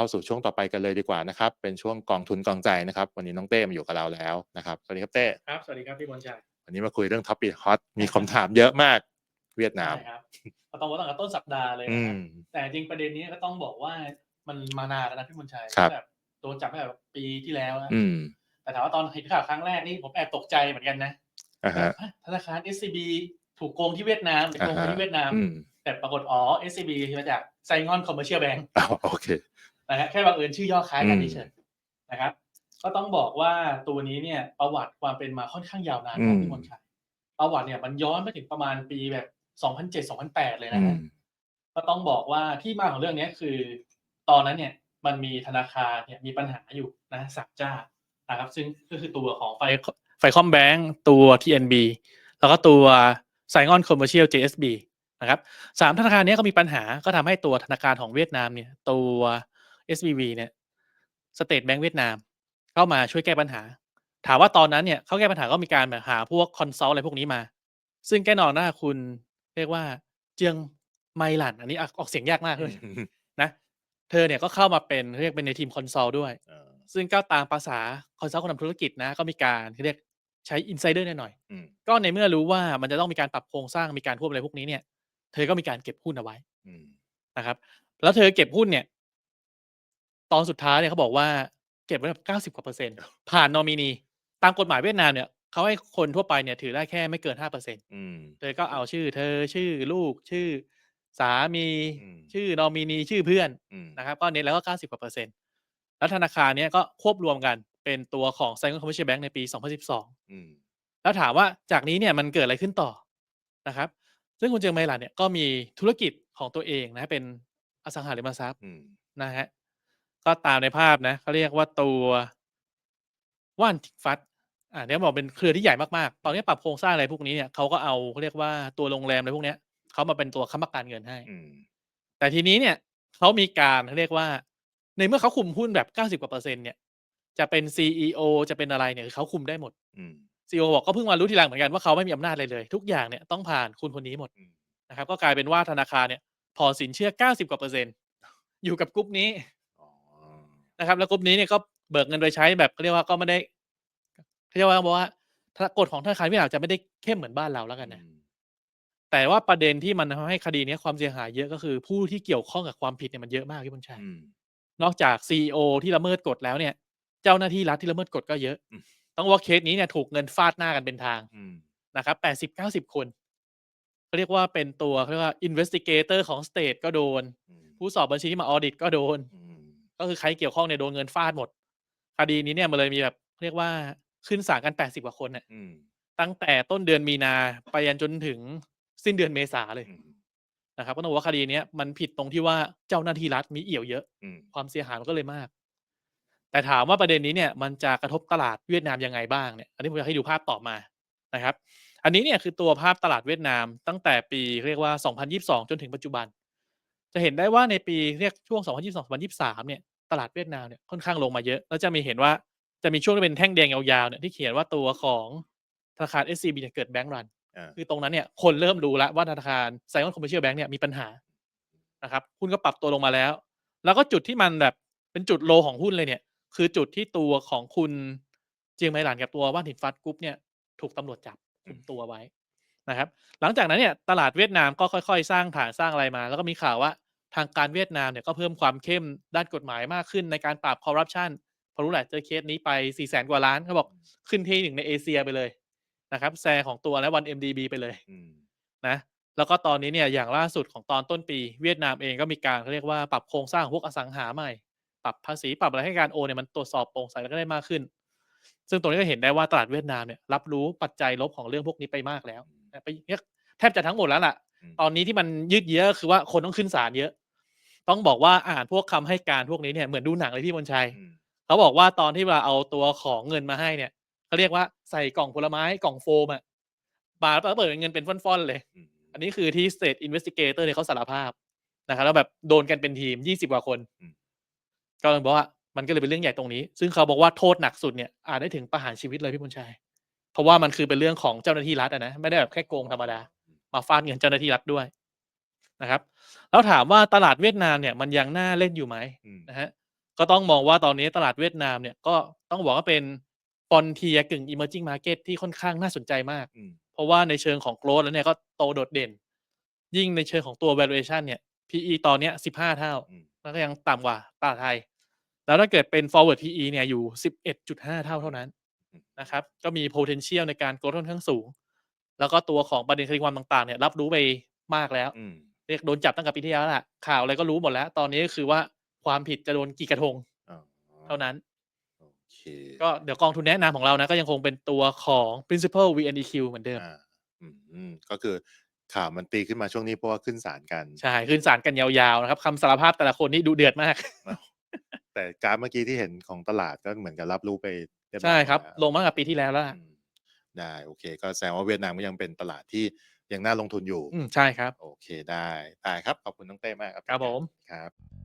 เข้าสู่ช่วงต่อไปกันเลยดีกว่านะครับ เป็นช่วงกองทุนกองใจนะครับ วันนี้น้องเต้มาอยู่กับเราแล้วนะครับ สวัสดีครับเต้ครับ สวัสดีครับพี่บอลชัยวันนี้มาคุยเรื่องท็อปปี้ฮอตมีคำถามเยอะมากเวียดนามใช่ครับก็ต้องว่าตั้งแต่ต้นสัปดาห์เลยอืนะครับมแต่จริงประเด็นนี้ก็ต้องบอกว่ามันมานานแล้วนะพี่บอลชัยครับแบบโดนจับตั้งแต่ปีที่แล้วนะอืมแต่ถามว่าตอนเห็นข่าวครั้งแรกนี่ผมแอบตกใจเหมือนกันนะอ่าแบฮะบฮะธนาคาร SCB ถูกโกงที่เวียดนามไปโกงอ่าฮะที่เวียดนามอืมแต่ปรากฏอ๋อ SCB มาจากไซงอนคอมเมอร์เชียลแบงก์อ้าวโอเค นะฮะแค่บังเอิญชื่อย่อคล้ายกันอืมเฉยๆนะครับ ก็ต้องบอกว่าตัวนี้เนี่ยประวัติความเป็นมาค่อนข้างยาวนานอืนะมพี่มนชัยประวัติเนี่ยมันย้อนไปถึงประมาณปีแบบ2007-2008 เลยอืนะฮะมก็ต้องบอกว่าที่มาของเรื่องนี้คือ ตอนนั้นเนี่ยมันมีธนาคารเนี่ยมีปัญหาอยู่นะสามเจ้านะครับ ซึ่งก็คือตัวของไฟไฟคอมแบงก์ตัว TNB แล้วก็ตัวไซงอนคอมเมอร์เชียล JSB นะครับสามธนาคารเนี้ยก็มีปัญหาก็ทำให้ตัวธนาคารของเวียดนามเนี่ยตัว SBV เนี่ยสเตทแบงก์เวียดนาม เข้ามาช่วยแก้ปัญหา ถามว่าตอนนั้นเนี่ยเขาแก้ปัญหาก็มีการแบบหาพวกคอนซัลท์อะไรพวกนี้มา ซึ่งแน่นอนนะคุณเรียกว่าเจียงไมหลันอันนี้ออกเสียงยากมากเลยนะเธอเนี่ยก็เข้ามาเป็นเรียกเป็นในทีมคอนซัลท์ด้วยเออซึ่งก็ตามภาษาคอนซัลท์คนทำธุรกิจนะก็มีการเรียกใช้อินไซเดอร์หน่อยอืมๆก็ในเมื่อรู้ว่ามันจะต้องมีการปรับโครงสร้างมีการควบอะไรพวกนี้เนี่ย เธอก็มีการเก็บหุ้นเอาไว้อืมนะครับ แล้วเธอเก็บหุ้นเนี่ย ตอนสุดท้ายเนี่ยเขาบอกว่าเก็บไว้แบบเก้าสิบกว่าเปอร์เซ็นต์ผ่านนอมินี ตามกฎหมายเวียดนามเนี่ยเขาให้คนทั่วไปเนี่ยถือได้แค่ไม่เกินห้าเปอร์เซ็นต์อืมเธอก็เอาชื่อเธอชื่อลูกชื่อสามีอืมชื่อนอมินีชื่อเพื่อนอืมนะครับ ก็เน้นแล้วก็เก้าสิบกว่าเปอร์เซ็นต์แล้วธนาคารเนี้ยก็ควบรวมกันเป็นตัวของไซ g อนคอมเมอร์เชียลแบงก์ในปีสองพันสิบสองอืมแล้วถามว่าจากนี้เนี่ยมันเกิดอะไรขึ้นต่อนะครับ ซึ่งคุณเจงไมลันเนี่ยก็มีธุรกิจของตัวเองนะเป็นอสังหาริมทรัพย์อืมนะฮะ ก็ตามในภาพนะเขาเรียกว่าตัวว่านทิกฟัดอ่าเนี่ยบอกเป็นเครือที่ใหญ่มากๆ ตอนนี้ปรับโครงสร้างอะไรพวกนี้เนี่ยเขาก็เอาเขาเรียกว่าตัวโรงแรมอะไรพวกเนี้ยเขามาเป็นตัวค้ำประกันเงินให้อืมแต่ทีนี้เนี่ยเขามีการเขาเรียกว่า ในเมื่อเขาคุมหุ้นแบบเก้าสิบกว่าเปอร์เซ็นต์เนี่ย จะเป็นซีอจะเป็นอะไรเนี่ยเขาคุมได้หมดอืมซีอบอกก็เพิ่งมารู้ทีหลังเหมือนกันว่าเขาไม่มีอำนาจอะไรเลย ทุกอย่างเนี่ยต้องผ่านคุณคนนี้หมดอืมนะครับ ก็กลายเป็นว่าธนาคารเนี่ยพอสินเชื่อเก้าสิบกว่าเปอร์เซ็นต์อยู่กับกลุ่มนี้อ๋อ นะครับ แล้วกลุ่มนี้เนี่ยก็เบิกเงินไปใช้แบบเขาเรียกว่าก็ไม่ได้เขาเรียกว่าบอกว่าถ้ากฎของธนาคารเวียดนามจะไม่ได้เข้มเหมือนบ้านเราแล้วกันนะอืมแต่ว่าประเด็นที่มันทำให้คดีเนี้ยความเสียหายเยอะก็คือ ผู้ที่เกี่ยวข้องกับความผิดเนี่ยมันเยอะมากพี่บุญชัยอืมนอกจากซีอที่ละเมิดกฎแล้วเนี่ย เจ้าหน้าที่รัฐที่ละเมิดกฎก็เยอะอืมต้องว่าเคสนี้เนี่ยถูกเงินฟาดหน้ากันเป็นทางอืมนะครับแปดสิบเก้าสิบคนเขาเรียกว่าเป็นตัวเขาเรียกว่า investigator ของ state ก็โดนอืมผู้สอบบัญชีที่มาออดิตก็โดนอืม ก็คือใครเกี่ยวข้องเนี่ยโดนเงินฟาดหมด คดีนี้เนี่ยมันเลยมีแบบเรียกว่าขึ้นศาลกันแปดสิบกว่าคนเนี่ยอืมตั้งแต่ต้นเดือนมีนาไปยันจนถึงสิ้นเดือนเมษาเลยอืมนะครับ ก็ต้องบอกว่าคดีเนี้ยมันผิดตรงที่ว่าเจ้าหน้าที่รัฐมีเอี่ยวเยอะ อืมความเสียหายมันก็เลยมาก แต่ถามว่าประเด็นนี้เนี่ย มันจะกระทบตลาดเวียดนามยังไงบ้างเนี่ย อันนี้ผมจะให้ดูภาพต่อมานะครับ อันนี้เนี่ยคือตัวภาพตลาดเวียดนามตั้งแต่ปีเรียกว่า 2022 จนถึงปัจจุบัน จะเห็นได้ว่าในปีเรียกช่วง 2022-2023 เนี่ย ตลาดเวียดนามเนี่ยค่อนข้างลงมาเยอะแล้วจะมีเห็นว่าจะมีช่วงที่เป็นแท่งแดงยาวๆเนี่ยที่เขียนว่าตัวของธนาคาร SCB เนี่ยเกิดแบงก์รันอ่าคือตรงนั้นเนี่ยคนเริ่มรู้แล้วว่าธนาคารไซออนคอมเมอร์เชียลแบงก์เนี่ยมีปัญหานะครับหุ้นก็ปรับตัวลงมาแล้ว แล้วก็จุดที่มันแบบเป็นจุดโลของหุ้นเลยเนี่ย คือจุดที่ตัวของคุณเจียงไมหลานกับตัวว่านถิ่นฟัดกรุ๊ปเนี่ยถูกตำรวจจับคุมตัวไว้นะครับ หลังจากนั้นเนี่ยตลาดเวียดนามก็ค่อย ๆ สร้างฐานสร้างอะไรมา แล้วก็มีข่าวว่า ทางการเวียดนามเนี่ยก็เพิ่มความเข้มด้านกฎหมายมากขึ้นในการปราบคอร์รัปชันพอรู้แหละเจอเคสนี้ไป4ี่แสนกว่าล้านเขาบอกขึ้นที่หนึ่งในเอเชียไปเลยนะครับแซงของตัวและวัน MDB ไปเลยอืมนะแล้วก็ตอนนี้เนี่ยอย่างล่าสุดของตอนต้นปี เวียดนามเองก็มีการเขาเรียกว่าปรับโครงสร้างพวกอสังหาใหม่ ปรับภาษีปรับอะไรให้การโอนเนี่ยมันตรวจสอบโปร่งใสแล้วก็ได้มากขึ้น ซึ่งตรงนี้ก็เห็นได้ว่าตลาดเวียดนามเนี่ยรับรู้ปัจจัยลบของเรื่องพวกนี้ไปมากแล้วนะไปเนี่ยแทบจะทั้งหมดแล้วล่ะอืมตอนนี้ที่มันยืดเยื้อคือว่าคนต้องขึ้นศาลเยอะ ต้องบอกว่าอ่านพวกคำให้การพวกนี้เนี่ยเหมือนดูหนังเลยพี่มนชัยอืมเขาบอกว่าตอนที่เวลาเอาตัวของเงินมาให้เนี่ยเขาเรียกว่าใส่กล่องผลไม้กล่องโฟมอะบาร์แล้วเปิดเป็นเงินเป็นฟ่อนๆเลยอืมอันนี้คือที่ State Investigator เนี่ยเขาสารภาพนะครับแล้วแบบโดนกันเป็นทีม20กว่าคน ก็เลยบอกว่ามันก็เลยเป็นเรื่องใหญ่ตรงนี้ ซึ่งเขาบอกว่าโทษหนักสุดเนี่ยอาจได้ถึงประหารชีวิตเลยพี่บุญชัย เพราะว่ามันคือเป็นเรื่องของเจ้าหน้าที่รัฐอะนะ ไม่ได้แบบแค่โกงธรรมดา มาฟาดเงินเจ้าหน้าที่รัฐด้วย นะครับ แล้วถามว่าตลาดเวียดนามเนี่ยมันยังน่าเล่นอยู่ไหมอืมนะฮะก็ต้องมองว่าตอนนี้ตลาดเวียดนามเนี่ยก็ต้องบอกว่าเป็นฟอนเทียกึ่ง emerging market ที่ค่อนข้างน่าสนใจมากอืมเพราะว่าในเชิงของ growth แล้วเนี่ยก็โตโดดเด่น ยิ่งในเชิงของตัว valuation เนี่ย PE ตอนเนี้ย15เท่าอืมแล้วก็ยังต่ำกว่าตลาดไทย แล้วถ้าเกิดเป็น forward PE เนี่ยอยู่11.5เท่าเท่านั้นอืมนะครับ ก็มี potential ในการ growth ค่อนข้างสูง แล้วก็ตัวของประเด็นคดีความต่างๆเนี่ยรับรู้ไปมากแล้วอืม เรียกโดนจับตั้งแต่ปีที่แล้วแหละข่าวอะไรก็รู้หมดแล้ว ตอนนี้ก็คือว่าความผิดจะโดนกี่กระทงอ๋อเท่านั้นโอเคก็เดี๋ยวกองทุนแนะนำของเรานะ ก็ยังคงเป็นตัวของ principal VNEQ เหมือนเดิมอ่าอืมอืมก็คือข่าวมันตีขึ้นมาช่วงนี้เพราะว่าขึ้นศาลกัน ใช่ ขึ้นศาลกันยาวๆนะครับคำสารภาพแต่ละคนนี่ดูเดือดมากอ้าวแต่การเมื่อกี้ที่เห็นของตลาดก็เหมือนกับรับรู้ไปเรียบร้อยใช่ครับแล้วลงมาตั้งแต่ปีที่แล้วแล้วล่ะอืมได้โอเค ก็แสดงว่าเวียดนามก็ยังเป็นตลาดที่ ยังน่าลงทุนอยู่ อืมใช่ครับ โอเคได้ได้ครับ ขอบคุณน้องเต้มากครับครับผม ครับ